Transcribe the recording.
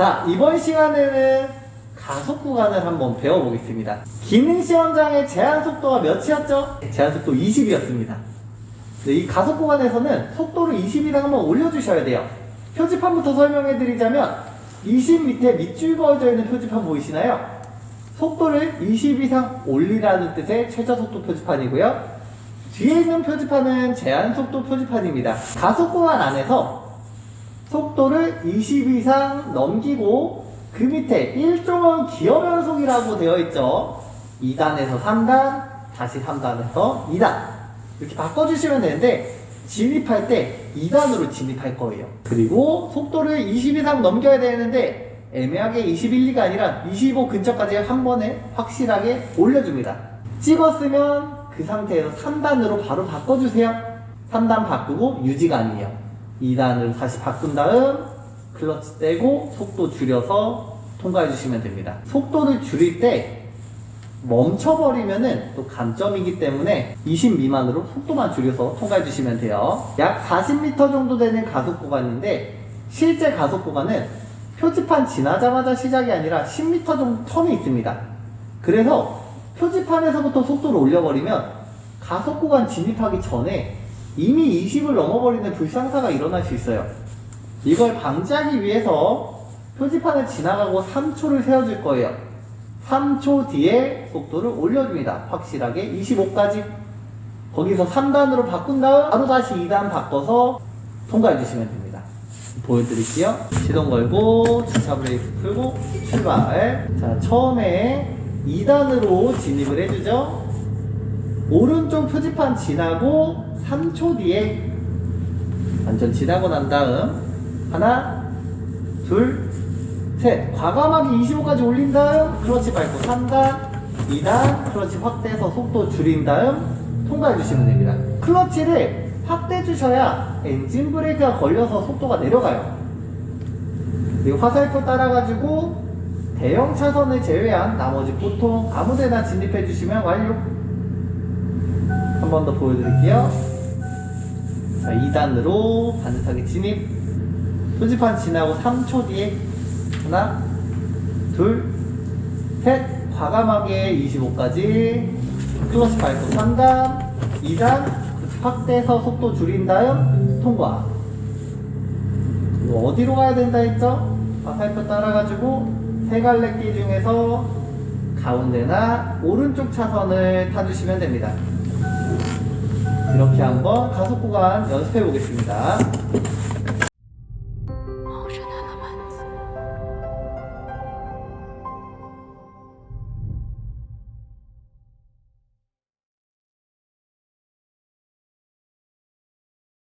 자, 이번 시간에는 가속 구간을 한번 배워보겠습니다. 기능 시험장의 제한 속도가 몇이었죠? 제한 속도 20이었습니다. 네, 이 가속 구간에서는 속도를 20 이상 한번 올려주셔야 돼요. 표지판부터 설명해드리자면 20 밑에 밑줄 그어져 있는 표지판 보이시나요? 속도를 20 이상 올리라는 뜻의 최저 속도 표지판이고요. 뒤에 있는 표지판은 제한 속도 표지판입니다. 가속 구간 안에서 속도를 20 이상 넘기고 그 밑에 일종은 기어 변속이라고 되어 있죠. 2단에서 3단, 다시 3단에서 2단. 이렇게 바꿔주시면 되는데, 진입할 때 2단으로 진입할 거예요. 그리고 속도를 20 이상 넘겨야 되는데, 애매하게 21, 2가 아니라 25 근처까지 한 번에 확실하게 올려줍니다. 찍었으면 그 상태에서 3단으로 바로 바꿔주세요. 3단 바꾸고 유지가 아니에요. 2단으로 다시 바꾼 다음 클러치 떼고 속도 줄여서 통과해 주시면 됩니다. 속도를 줄일 때 멈춰버리면은 또 감점이기 때문에 20 미만으로 속도만 줄여서 통과해 주시면 돼요. 약 40m 정도 되는 가속 구간인데 실제 가속 구간은 표지판 지나자마자 시작이 아니라 10m 정도 텀이 있습니다. 그래서 표지판에서부터 속도를 올려버리면 가속 구간 진입하기 전에 이미 20을 넘어버리는 불상사가 일어날 수 있어요. 이걸 방지하기 위해서 표지판을 지나가고 3초를 세워줄 거예요. 3초 뒤에 속도를 올려줍니다. 확실하게 25까지. 거기서 3단으로 바꾼 다음 바로 다시 2단 바꿔서 통과해 주시면 됩니다. 보여드릴게요. 시동 걸고 주차 브레이크 풀고 출발. 자 처음에 2단으로 진입을 해주죠. 오른쪽 표지판 지나고 3초 뒤에 완전 지나고 난 다음 하나 둘셋. 과감하게 25까지 올린 다음 클러치 밟고 3단 2단 클러치 확대해서 속도 줄인 다음 통과해 주시면 됩니다. 클러치를 확대해 주셔야 엔진 브레이크가 걸려서 속도가 내려가요. 그리고 화살표 따라가지고 대형 차선을 제외한 나머지 보통 아무데나 진입해 주시면 완료 한 번 더 보여드릴게요. 자, 2단으로 반듯하게 진입. 표지판 지나고 3초 뒤에 하나, 둘, 셋. 과감하게 25까지. 클러치 밟고 3단, 2단. 확대해서 속도 줄인 다음 통과. 이거 어디로 가야 된다 했죠? 화살표 따라가지고 세 갈래 길 중에서 가운데나 오른쪽 차선을 타주시면 됩니다. 이렇게 한번 가속 구간 연습해 보겠습니다.